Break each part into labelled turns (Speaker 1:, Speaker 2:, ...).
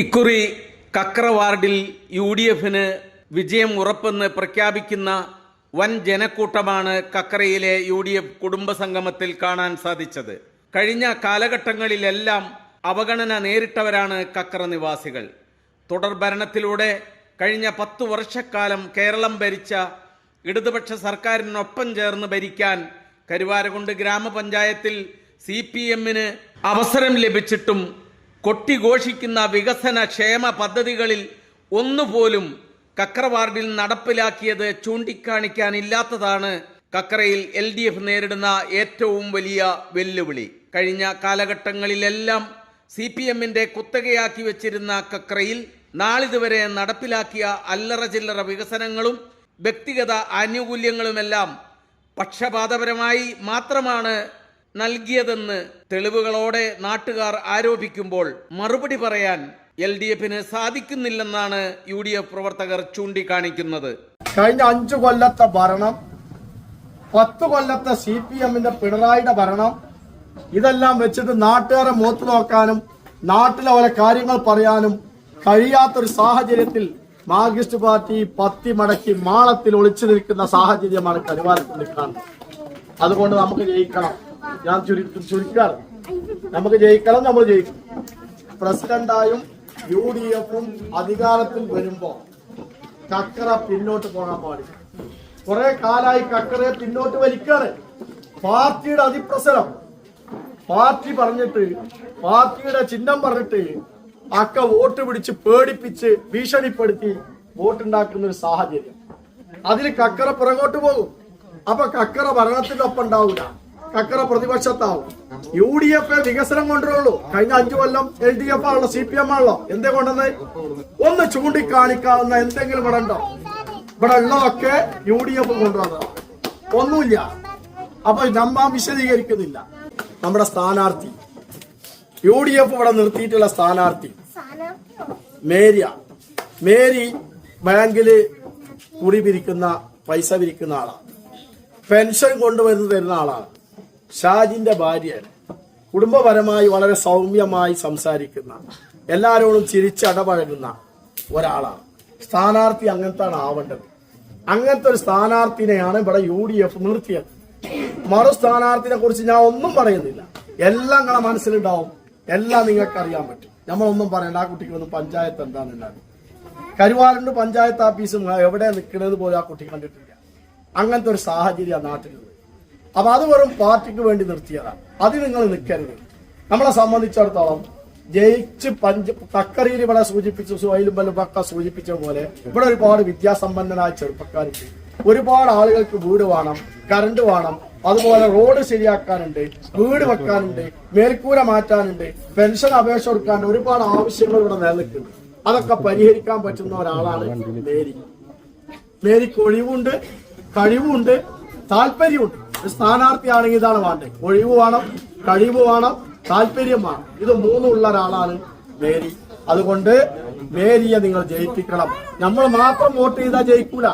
Speaker 1: ഇക്കുറി കക്ര വാർഡിൽ U D എഫിന് വിജയം ഉറപ്പെന്ന് പ്രഖ്യാപിക്കുന്ന വൻ ജനക്കൂട്ടമാണ് കക്കരയിലെ യു ഡി എഫ് കുടുംബസംഗമത്തിൽ കാണാൻ സാധിച്ചത്. കഴിഞ്ഞ കാലഘട്ടങ്ങളിലെല്ലാം അവഗണന നേരിട്ടവരാണ് കക്കര നിവാസികൾ. തുടർ ഭരണത്തിലൂടെ കഴിഞ്ഞ പത്തു വർഷക്കാലം കേരളം ഭരിച്ച ഇടതുപക്ഷ സർക്കാരിനൊപ്പം ചേർന്ന് ഭരിക്കാൻ കരുവാരകുണ്ട് ഗ്രാമപഞ്ചായത്തിൽ സി പി എമ്മിന് അവസരം ലഭിച്ചിട്ടും കൊട്ടിഘോഷിക്കുന്ന വികസന ക്ഷേമ പദ്ധതികളിൽ ഒന്നുപോലും കക്ര വാർഡിൽ നടപ്പിലാക്കിയത് ചൂണ്ടിക്കാണിക്കാനില്ലാത്തതാണ് കക്രയിൽ എൽ ഡി എഫ് നേരിടുന്ന ഏറ്റവും വലിയ വെല്ലുവിളി. കഴിഞ്ഞ കാലഘട്ടങ്ങളിലെല്ലാം സി പി എമ്മിന്റെ കുത്തകയാക്കി വെച്ചിരുന്ന കക്രയിൽ നാളിതുവരെ നടപ്പിലാക്കിയ അല്ലറ ചില്ലറ വികസനങ്ങളും വ്യക്തിഗത ആനുകൂല്യങ്ങളുമെല്ലാം പക്ഷപാതപരമായി മാത്രമാണ് നൽകിയതെന്ന് തെളിവുകളോടെ നാട്ടുകാർ ആരോപിക്കുമ്പോൾ മറുപടി പറയാൻ എൽ ഡി എഫിന് സാധിക്കുന്നില്ലെന്നാണ് യു ഡി എഫ് പ്രവർത്തകർ ചൂണ്ടിക്കാണിക്കുന്നത്.
Speaker 2: കഴിഞ്ഞ അഞ്ചു കൊല്ലത്തെ ഭരണം പത്ത് കൊല്ലത്തെ സി പി എമ്മിന്റെ പിണറായിയുടെ ഭരണം ഇതെല്ലാം വെച്ചിട്ട് നാട്ടുകാരെ മുഖത്ത് നോക്കാനും നാട്ടിലെ ഓരോ കാര്യങ്ങൾ പറയാനും കഴിയാത്തൊരു സാഹചര്യത്തിൽ മാർക്സിസ്റ്റ് പാർട്ടി പത്തി മടക്കി മാളത്തിൽ ഒളിച്ചു നിൽക്കുന്ന സാഹചര്യമാണ് കരുവാരത്തിൽ കാണുന്നത്. അതുകൊണ്ട് നമുക്ക് ജയിക്കണം. ഞാൻ ചുരു ചുരുക്കാറ്. നമുക്ക് ജയിക്കണം നമ്മൾ ജയിക്കും. പ്രസിഡന്റായും യു ഡി എഫും അധികാരത്തിൽ വരുമ്പോ കക്കറ പിന്നോട്ട് പോകാൻ പാടില്ല. കുറെ കാലായി കക്കറയെ പിന്നോട്ട് വലിക്കാണ് പാർട്ടിയുടെ അതിപ്രസരം. പാർട്ടി പറഞ്ഞിട്ട് പാർട്ടിയുടെ ചിഹ്നം പറഞ്ഞിട്ട് അക്ക വോട്ട് പിടിച്ച് പേടിപ്പിച്ച് ഭീഷണിപ്പെടുത്തി വോട്ടുണ്ടാക്കുന്ന ഒരു സാഹചര്യം. അതിൽ കക്കറ പുറകോട്ട് പോകും. അപ്പൊ കക്കറ ഭരണത്തിന്റെ ഒപ്പം ഉണ്ടാവില്ല കക്കറ പ്രതിപക്ഷത്താവും. യു ഡി എഫ് വികസനം കൊണ്ടുവരുള്ളൂ. കഴിഞ്ഞ അഞ്ചു കൊല്ലം എൽ ഡി എഫ് ആണല്ലോ സി പി എം ആണല്ലോ. എന്തേ കൊണ്ടെന്ന് ഒന്ന് ചൂണ്ടിക്കാണിക്കാവുന്ന എന്തെങ്കിലും ഇവിടെ ഉണ്ടോ? ഇവിടെ ഉള്ളതൊക്കെ യു ഡി എഫ് കൊണ്ടുവന്നത്. ഒന്നുമില്ല. അപ്പൊ നമ്മ വിശദീകരിക്കുന്നില്ല. നമ്മുടെ സ്ഥാനാർത്ഥി. യു ഡി എഫ് ഇവിടെ നിർത്തിയിട്ടുള്ള സ്ഥാനാർത്ഥി. മേരിയ. മേരി ബാങ്കിൽ കുടി പിരിക്കുന്ന പൈസ പിരിക്കുന്ന ആളാണ് പെൻഷൻ കൊണ്ടുവരുന്ന തരുന്ന ആളാണ്. ഷാജിന്റെ ഭാര്യയാണ്. കുടുംബപരമായി വളരെ സൗമ്യമായി സംസാരിക്കുന്ന എല്ലാരോടും ചിരിച്ചടപഴകുന്ന ഒരാളാണ്. സ്ഥാനാർത്ഥി അങ്ങനത്തെ ആവേണ്ടത്. അങ്ങനത്തെ ഒരു സ്ഥാനാർത്ഥിനെയാണ് ഇവിടെ യു ഡി എഫ് നിർത്തിയത്. മറു സ്ഥാനാർത്ഥിനെ കുറിച്ച് ഞാൻ ഒന്നും പറയുന്നില്ല. എല്ലാം നിങ്ങളെ മനസ്സിലുണ്ടാവും. എല്ലാം നിങ്ങൾക്ക് അറിയാൻ പറ്റും. നമ്മളൊന്നും പറയണ്ട. ആ കുട്ടിക്ക് ഒന്നും പഞ്ചായത്ത് എന്താണെന്നുണ്ടാകും കരുവാരുണ്ട് പഞ്ചായത്ത് ഓഫീസും എവിടെ നിൽക്കുന്നത് പോലും ആ കുട്ടി കണ്ടിട്ടില്ല. അങ്ങനത്തെ ഒരു സാഹചര്യം നാട്ടിലുള്ളത് അപ്പൊ അത് വെറും പാർട്ടിക്ക് വേണ്ടി നിർത്തിയതാണ് അത് നിങ്ങൾ നിൽക്കരുത്. നമ്മളെ സംബന്ധിച്ചിടത്തോളം ജയിച്ച് പഞ്ച് കക്കറിയിൽ ഇവിടെ സൂചിപ്പിച്ചു സുഹൈലും ബലുബക്ക സൂചിപ്പിച്ച പോലെ ഇവിടെ ഒരുപാട് വിദ്യാസമ്പന്നനായ ചെറുപ്പക്കാരുണ്ട്. ഒരുപാട് ആളുകൾക്ക് വീട് വേണം കറണ്ട് വേണം അതുപോലെ റോഡ് ശരിയാക്കാനുണ്ട് വീട് വെക്കാനുണ്ട് മേൽക്കൂര മാറ്റാനുണ്ട് പെൻഷൻ അപേക്ഷ കൊടുക്കാനുണ്ട് ഒരുപാട് ആവശ്യങ്ങൾ ഇവിടെ നിലനിൽക്കുന്നുണ്ട്. അതൊക്കെ പരിഹരിക്കാൻ പറ്റുന്ന ഒരാളാണ് മേരി. മേരിക്ക് ഒഴിവുണ്ട് കഴിവുണ്ട് താല്പര്യമുണ്ട്. സ്ഥാനാർത്ഥിയാണെങ്കിൽ ഇതാണ് വേണ്ടത്. ഒഴിവ് വേണം കഴിവ് വേണം താല്പര്യം വേണം. ഇത് മൂന്നും ഉള്ള ഒരാളാണ് മേരി. അതുകൊണ്ട് മേരിയെ നിങ്ങൾ ജയിപ്പിക്കണം. നമ്മൾ മാത്രം വോട്ട് ചെയ്താൽ ജയിക്കൂല.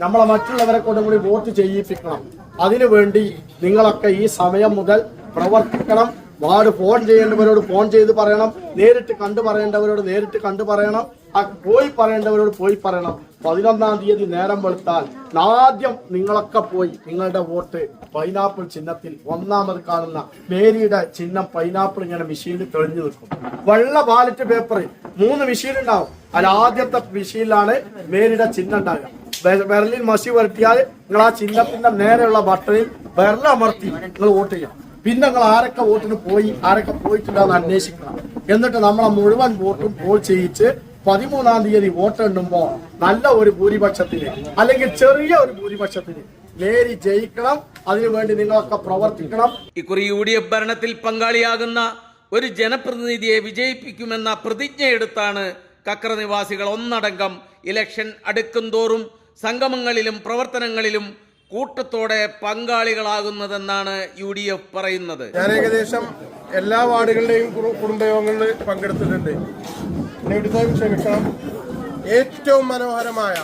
Speaker 2: നമ്മളെ മറ്റുള്ളവരെ കൊണ്ടും കൂടി വോട്ട് ചെയ്യിപ്പിക്കണം. അതിനുവേണ്ടി നിങ്ങളൊക്കെ ഈ സമയം മുതൽ പ്രവർത്തിക്കണം. വാർഡ് ഫോൺ ചെയ്യേണ്ടവരോട് ഫോൺ ചെയ്ത് പറയണം. നേരിട്ട് കണ്ടു പറയേണ്ടവരോട് നേരിട്ട് കണ്ടു പറയണം. ആ പോയി പറയേണ്ടവരോട് പോയി പറയണം. പതിനൊന്നാം തീയതി നേരം വെളുത്താൽ ആദ്യം നിങ്ങളൊക്കെ പോയി നിങ്ങളുടെ വോട്ട് പൈനാപ്പിൾ ചിഹ്നത്തിൽ ഒന്നാമത് കാണുന്ന മേരിയുടെ ചിഹ്നം പൈനാപ്പിൾ ഇങ്ങനെ മെഷീനിൽ തെളിഞ്ഞു നിൽക്കും. വെള്ള ബാലറ്റ് പേപ്പറിൽ മൂന്ന് മെഷീൻ ഉണ്ടാവും. അതിൽ ആദ്യത്തെ മെഷീനിലാണ് മേരിയുടെ ചിഹ്നം ഉണ്ടാകുക വിരലിൽ മഷി വരട്ടിയാൽ നിങ്ങൾ ആ ചിഹ്നത്തിന്റെ നേരെയുള്ള ബട്ടണിൽ വിരലമർത്തി നിങ്ങൾ വോട്ട് ചെയ്യാം പിന്നെ നിങ്ങൾ ആരൊക്കെ വോട്ടിന് പോയി ആരൊക്കെ പോയിട്ടുണ്ടെന്ന് അന്വേഷിക്കണം. എന്നിട്ട് നമ്മളെ മുഴുവൻ വോട്ടും പോൾ ചെയ്യിച്ച് പതിമൂന്നാം തീയതി വോട്ട് എണ്ണുമ്പോ നല്ല ഒരു ഭൂരിപക്ഷത്തിന് അല്ലെങ്കിൽ ചെറിയ ഒരു ഭൂരിപക്ഷത്തിന് നേരി ജയിക്കണം അതിനുവേണ്ടി നിങ്ങളൊക്കെ പ്രവർത്തിക്കണം.
Speaker 1: ഇക്കുറി യു ഡി എഫ് ഭരണത്തിൽ പങ്കാളിയാകുന്ന ഒരു ജനപ്രതിനിധിയെ വിജയിപ്പിക്കുമെന്ന പ്രതിജ്ഞയെടുത്താണ് കക്ര നിവാസികൾ ഒന്നടങ്കം ഇലക്ഷൻ അടുക്കും തോറും സംഗമങ്ങളിലും പ്രവർത്തനങ്ങളിലും കൂട്ടത്തോടെ പങ്കാളികളാകുന്നതെന്നാണ് യു ഡി എഫ് പറയുന്നത്.
Speaker 3: ഞാൻ ഏകദേശം എല്ലാ വാർഡുകളുടെയും കുടുംബയോഗങ്ങളിൽ പങ്കെടുത്തിട്ടുണ്ട്. ക്ഷമിക്കണം. ഏറ്റവും മനോഹരമായ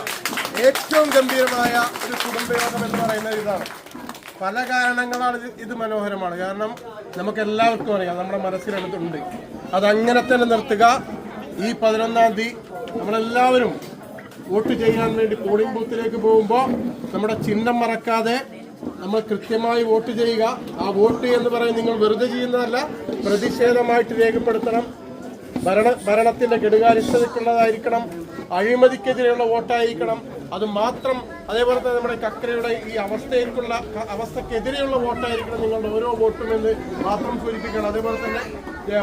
Speaker 3: ഏറ്റവും ഗംഭീരമായ ഒരു കുടുംബയോഗം എന്ന് പറയുന്നത് ഇതാണ്. പല കാരണങ്ങളാണ് ഇത് മനോഹരമാണ്. കാരണം നമുക്ക് എല്ലാവർക്കും അറിയാം നമ്മുടെ മനസ്സിലെടുത്തിട്ടുണ്ട് അതങ്ങനെ തന്നെ നിർത്തുക. ഈ പതിനൊന്നാം തീയതി നമ്മളെല്ലാവരും വോട്ട് ചെയ്യാൻ വേണ്ടി പോളിംഗ് ബൂത്തിലേക്ക് പോകുമ്പോൾ നമ്മുടെ ചിഹ്നം മറക്കാതെ നമ്മൾ കൃത്യമായി വോട്ട് ചെയ്യുക. ആ വോട്ട് എന്ന് പറയുന്നത് നിങ്ങൾ വെറുതെ ചെയ്യുന്നതല്ല പ്രതിഷേധമായിട്ട് രേഖപ്പെടുത്തണം. ഭരണ ഭരണത്തിന്റെ കെടുകാര്യസ്ഥതയ്ക്കുള്ളതായിരിക്കണം അഴിമതിക്കെതിരെയുള്ള വോട്ടായിരിക്കണം. അത് മാത്രം അതേപോലെ തന്നെ നമ്മുടെ കക്കരയുടെ ഈ അവസ്ഥയ്ക്കുള്ള അവസ്ഥക്കെതിരെയുള്ള വോട്ടായിരിക്കണം നിങ്ങളുടെ ഓരോ വോട്ടും എന്ന് മാത്രം സൂചിപ്പിക്കണം. അതേപോലെ തന്നെ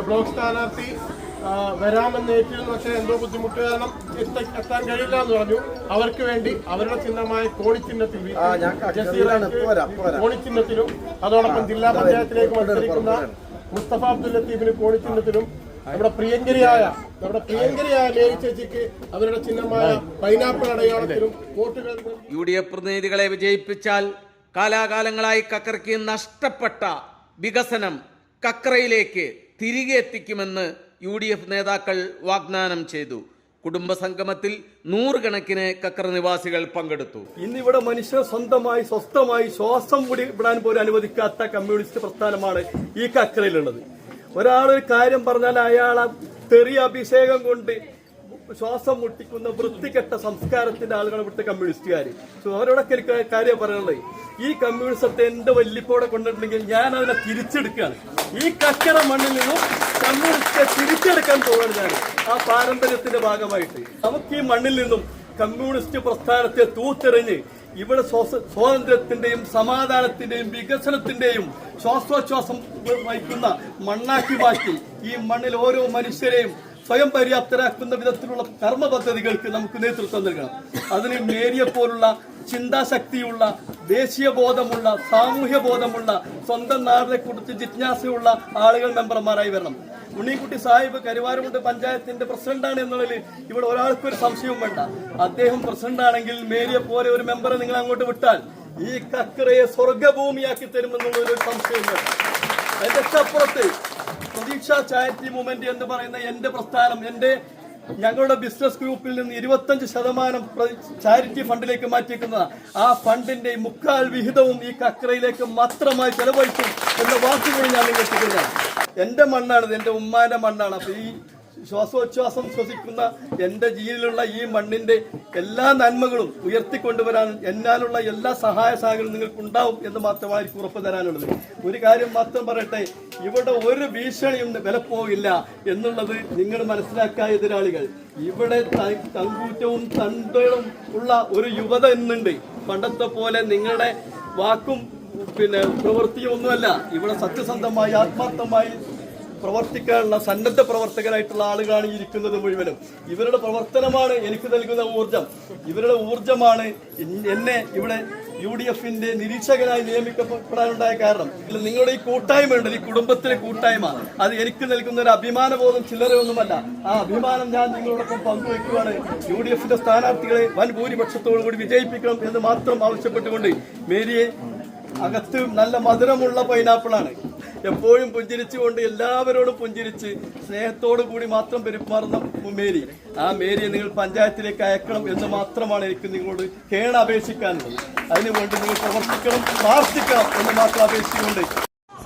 Speaker 3: ബ്ലോക്ക് സ്ഥാനാർത്ഥി ആ, വരാമെന്ന് ഏറ്റിരുന്നു പക്ഷേ എന്തോ ബുദ്ധിമുട്ട് കാരണം എത്ത- എത്താൻ കഴിയില്ല എന്ന് പറഞ്ഞു അവർക്ക് വേണ്ടി അവരുടെ ചിഹ്നമായ കോണിച്ചിഹ്നത്തിൽ
Speaker 2: വരാം.
Speaker 3: കോണിച്ചിഹ്നത്തിലും അതോടൊപ്പം ജില്ലാ പഞ്ചായത്തിലേക്ക് മത്സരിക്കുന്ന മുസ്തഫ അബ്ദുൽ ലത്തീഫിന് കോണിച്ചിഹ്നത്തിലും നമ്മുടെ പ്രിയങ്കരിയായ നമ്മുടെ പ്രിയങ്കരിയായ മേരി ചേച്ചിക്ക് അവരുടെ ചിഹ്നമായ പൈനാപ്പിൾ അടയാളത്തിലും വോട്ടുകൾ.
Speaker 1: യു ഡി എഫ് പ്രതിനിധികളെ വിജയിപ്പിച്ചാൽ കാലാകാലങ്ങളായി കക്കറയ്ക്ക് നഷ്ടപ്പെട്ട വികസനം കക്കറയിലേക്ക് തിരികെ എത്തിക്കുമെന്ന് യു ഡി എഫ് നേതാക്കൾ വാഗ്ദാനം ചെയ്തു. കുടുംബസംഗമത്തിൽ നൂറുകണക്കിന് കക്കർ നിവാസികൾ പങ്കെടുത്തു.
Speaker 4: ഇന്നിവിടെ മനുഷ്യർ സ്വന്തമായി സ്വസ്ഥമായി ശ്വാസം കൂടി വിടാൻ പോലും അനുവദിക്കാത്ത കമ്മ്യൂണിസ്റ്റ് പ്രസ്ഥാനമാണ് ഈ കക്കരയിലുള്ളത് ഒരാളൊരു കാര്യം പറഞ്ഞാൽ അയാളെ തെറി അഭിഷേകം കൊണ്ട് ശ്വാസം മുട്ടിക്കുന്ന വൃത്തികെട്ട സംസ്കാരത്തിന്റെ ആളുകളെ വിട്ട് കമ്മ്യൂണിസ്റ്റുകാർ സോ അവരോടൊക്കെ എനിക്ക് കാര്യം പറയാനുള്ളത്. ഈ കമ്മ്യൂണിസത്തെ എന്റെ വല്ലിപ്പോടെ കൊണ്ടിട്ടുണ്ടെങ്കിൽ ഞാൻ അതിനെ തിരിച്ചെടുക്കുകയാണ്. ഈ കക്കര മണ്ണിൽ നിന്നും കമ്മ്യൂണിസ്റ്റെ തിരിച്ചെടുക്കാൻ പോവുകയാണ് ഞാൻ ആ പാരമ്പര്യത്തിന്റെ ഭാഗമായിട്ട്. നമുക്ക് ഈ മണ്ണിൽ നിന്നും കമ്മ്യൂണിസ്റ്റ് പ്രസ്ഥാനത്തെ തൂത്തെറിഞ്ഞ് ഇവിടെ സ്വാതന്ത്ര്യത്തിന്റെയും സമാധാനത്തിന്റെയും വികസനത്തിന്റെയും ശ്വാസോച്ഛ്വാസം വഹിക്കുന്ന മണ്ണാക്കി മാറ്റി ഈ മണ്ണിൽ ഓരോ മനുഷ്യരെയും സ്വയം പര്യാപ്തരാക്കുന്ന വിധത്തിലുള്ള കർമ്മ പദ്ധതികൾക്ക് നമുക്ക് നേതൃത്വം നൽകണം. അതിന് മേരിയെ പോലുള്ള ചിന്താശക്തിയുള്ള ദേശീയ ബോധമുള്ള സാമൂഹ്യ ബോധമുള്ള സ്വന്തം നാടിനെ കുറിച്ച് ജിജ്ഞാസയുള്ള ആളുകൾ മെമ്പർമാരായി വരണം. ഉണ്ണിക്കുട്ടി സാഹിബ് കരുവാരമുണ്ട് പഞ്ചായത്തിന്റെ പ്രസിഡന്റാണ് എന്നുള്ളതിൽ ഇവിടെ ഒരാൾക്കും ഒരു സംശയവും വേണ്ട. അദ്ദേഹം പ്രസിഡന്റാണെങ്കിൽ മേരിയെ പോലെ ഒരു മെമ്പറെ നിങ്ങൾ അങ്ങോട്ട് വിട്ടാൽ ഈ കക്കറയെ സ്വർഗഭൂമിയാക്കി തരുമെന്നുള്ള ഒരു സംശയം വേണ്ട. അതിന്റെ അപ്പുറത്ത് പ്രതീക്ഷ ചാരിറ്റി മൂവ്മെന്റ് എന്ന് പറയുന്ന എന്റെ പ്രസ്ഥാനം എന്റെ ഞങ്ങളുടെ ബിസിനസ് ഗ്രൂപ്പിൽ നിന്ന് ഇരുപത്തഞ്ച് ശതമാനം ചാരിറ്റി ഫണ്ടിലേക്ക് മാറ്റിയിരിക്കുന്ന ആ ഫണ്ടിന്റെ മുക്കാൽ വിഹിതവും ഈ കക്കരയിലേക്ക് മാത്രമായി ചെലവഴിക്കും എന്ന വാക്കുകൂടി ഞാൻ നിങ്ങൾക്ക് എന്റെ മണ്ണാണ് എന്റെ ഉമ്മാന്റെ മണ്ണാണ്. അപ്പൊ ഈ ശ്വാസോച്ഛ്വാസം ശ്വസിക്കുന്ന എന്റെ ജീവിതത്തിലുള്ള ഈ മണ്ണിന്റെ എല്ലാ നന്മകളും ഉയർത്തിക്കൊണ്ടുവരാൻ എന്നാലുള്ള എല്ലാ സഹായ സഹകരണം നിങ്ങൾക്കുണ്ടാവും എന്ന് മാത്രമായിരിക്കും ഉറപ്പ് തരാനുള്ളത്. ഒരു കാര്യം മാത്രം പറയട്ടെ ഇവിടെ ഒരു ഭീഷണിയും വിലപ്പോവില്ല എന്നുള്ളത് നിങ്ങൾ മനസ്സിലാക്കുക എതിരാളികൾ. ഇവിടെ തങ്കൂറ്റവും തണ്ടുകളും ഉള്ള ഒരു യുവത ഇന്നുണ്ട് പണ്ടത്തെ പോലെ നിങ്ങളുടെ വാക്കും പിന്നെ പ്രവൃത്തിയും ഒന്നുമല്ല. ഇവിടെ സത്യസന്ധമായി ആത്മാർത്ഥമായി പ്രവർത്തിക്കാനുള്ള സന്നദ്ധ പ്രവർത്തകരായിട്ടുള്ള ആളുകളാണ് ഇരിക്കുന്നത് മുഴുവനും. ഇവരുടെ പ്രവർത്തനമാണ് എനിക്ക് നൽകുന്ന ഊർജം ഇവരുടെ ഊർജമാണ് എന്നെ ഇവിടെ യു ഡി എഫിന്റെ നിരീക്ഷകനായി നിയമിക്കപ്പെടാനുണ്ടായ കാരണം. നിങ്ങളുടെ ഈ കൂട്ടായ്മ ഉണ്ട് ഈ കുടുംബത്തിലെ കൂട്ടായ്മ. അത് എനിക്ക് നൽകുന്ന ഒരു അഭിമാനബോധം ചില്ലറയൊന്നുമല്ല. ആ അഭിമാനം ഞാൻ നിങ്ങളോടൊപ്പം പങ്കുവെക്കുകയാണ് യു ഡി എഫിന്റെ സ്ഥാനാർത്ഥികളെ വൻ ഭൂരിപക്ഷത്തോടു കൂടി വിജയിപ്പിക്കണം എന്ന് മാത്രം ആവശ്യപ്പെട്ടുകൊണ്ട് മേരിയെ അകത്ത് നല്ല മധുരമുള്ള പൈനാപ്പിളാണ് എപ്പോഴും പുഞ്ചിരിച്ചുകൊണ്ട് എല്ലാവരോടും പുഞ്ചിരിച്ച് സ്നേഹത്തോടു കൂടി മാത്രം പെരുമാറുന്ന മേരി. ആ മേരിയെ നിങ്ങൾ പഞ്ചായത്തിലേക്ക് അയക്കണം എന്ന് മാത്രമാണ് എനിക്ക് നിങ്ങളോട് കേണ അപേക്ഷിക്കാനുള്ളത്. അതിനുവേണ്ടി നിങ്ങൾ പ്രവർത്തിക്കണം പ്രാർത്ഥിക്കണം എന്ന് മാത്രം അപേക്ഷിച്ചുകൊണ്ട്.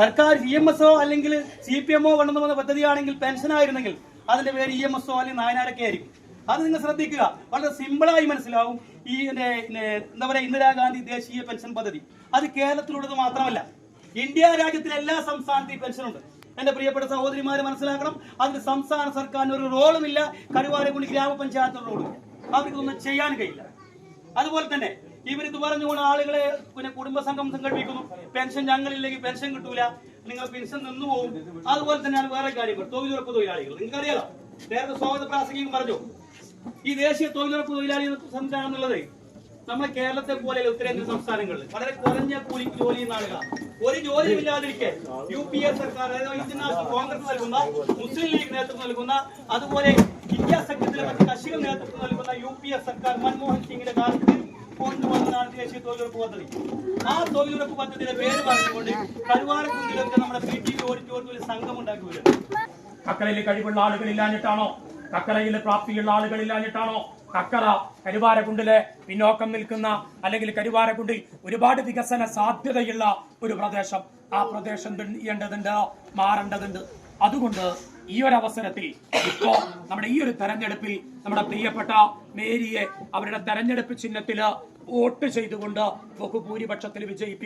Speaker 5: സർക്കാർ ഇ എം എസ് അല്ലെങ്കിൽ സി പി എം ഒ കൊണ്ടുവന്ന വന്ന പദ്ധതിയാണെങ്കിൽ പെൻഷൻ ആയിരുന്നെങ്കിൽ അതിന്റെ പേര് ഇ എം എസ് അല്ലെങ്കിൽ നായനാരൊക്കെ ആയിരിക്കും. അത് നിങ്ങൾ ശ്രദ്ധിക്കുക. വളരെ സിമ്പിളായി മനസ്സിലാവും ഈ എന്താ പറയുക ഇന്ദിരാഗാന്ധി ദേശീയ പെൻഷൻ പദ്ധതി. അത് കേരളത്തിലുള്ളത് മാത്രമല്ല. ഇന്ത്യ രാജ്യത്തിലെ എല്ലാ സംസ്ഥാനത്തെയും പെൻഷനുണ്ട് എന്റെ പ്രിയപ്പെട്ട സഹോദരിമാരെ മനസ്സിലാക്കണം. അതിന് സംസ്ഥാന സർക്കാരിന് ഒരു റോളുമില്ല. കരുവാരക്കുണ്ടി ഗ്രാമപഞ്ചായത്തിന് റോളുമില്ല. അവർക്കൊന്നും ചെയ്യാൻ കഴിയില്ല. അതുപോലെ തന്നെ ഇവരിത് പറഞ്ഞുകൊണ്ട് ആളുകളെ പിന്നെ കുടുംബസംഘം സംഘടിപ്പിക്കുന്നു. പെൻഷൻ ഞങ്ങളില്ലെങ്കിൽ പെൻഷൻ കിട്ടൂല. നിങ്ങൾ പെൻഷൻ നിന്നു പോകും അതുപോലെ തന്നെയാണ് വേറെ കാര്യങ്ങൾ. തൊഴിലുറപ്പ് തൊഴിലാളികൾ. നിങ്ങൾക്കറിയാലോ? നേരത്തെ സ്വാഗത പ്രാസംഗികം പറഞ്ഞു. ഈ ദേശീയ തൊഴിലുറപ്പ് തൊഴിലാളി സംസ്ഥാനം എന്നുള്ളത് നമ്മുടെ കേരളത്തെ പോലെ ഉത്തരേന്ത്യ സംസ്ഥാനങ്ങളിൽ. വളരെ കുറഞ്ഞ കൂലി ജോലി ചെയ്യുന്ന ഒരു ജോലിയും ഇല്ലാതിരിക്കെ യു പി എ സർക്കാർ ഇന്ത്യൻ നാഷണൽ കോൺഗ്രസ് നൽകുന്ന മുസ്ലിം ലീഗ് നേതൃത്വം നൽകുന്ന അതുപോലെ ഇന്ത്യ സഖ്യത്തിലെ മറ്റ് കക്ഷികൾ നേതൃത്വം നൽകുന്ന യു പി എ സർക്കാർ മൻമോഹൻ സിംഗിന്റെ കാലത്ത് കൊണ്ടുവന്നതാണ് ദേശീയ തൊഴിലുറപ്പ് പദ്ധതി. ആ തൊഴിലുറപ്പ് പദ്ധതിയുടെ പേര് പറഞ്ഞുകൊണ്ട് കരുവാരക്കുണ്ടിലൊക്കെ നമ്മുടെ പി ടി ഓഡിറ്റോറിയത്തിൽ സംഘം ഉണ്ടാക്കി വരും
Speaker 6: കക്കരയിൽ കഴിവുള്ള ആളുകളില്ലാഞ്ഞിട്ടാണോ കക്കരയിൽ പ്രാപ്തിയുള്ള ആളുകളില്ലാഞ്ഞിട്ടാണോ കക്കറ കരുവാരക്കുണ്ടിലെ പിന്നോക്കം നിൽക്കുന്ന അല്ലെങ്കിൽ കരുവാരക്കുണ്ടിൽ ഒരുപാട് വികസന സാധ്യതയുള്ള ഒരു പ്രദേശം. ആ പ്രദേശം ചെയ്യേണ്ടതുണ്ട് മാറേണ്ടതുണ്ട്. അതുകൊണ്ട് ഈ ഒരു അവസരത്തിൽ ഇപ്പോ നമ്മുടെ ഈ ഒരു തെരഞ്ഞെടുപ്പിൽ നമ്മുടെ പ്രിയപ്പെട്ട മേരിയെ അവരുടെ തെരഞ്ഞെടുപ്പ് ചിഹ്നത്തിൽ വോട്ട് ചെയ്തുകൊണ്ട് ബഹുഭൂരിപക്ഷത്തിൽ വിജയിപ്പിക്കും.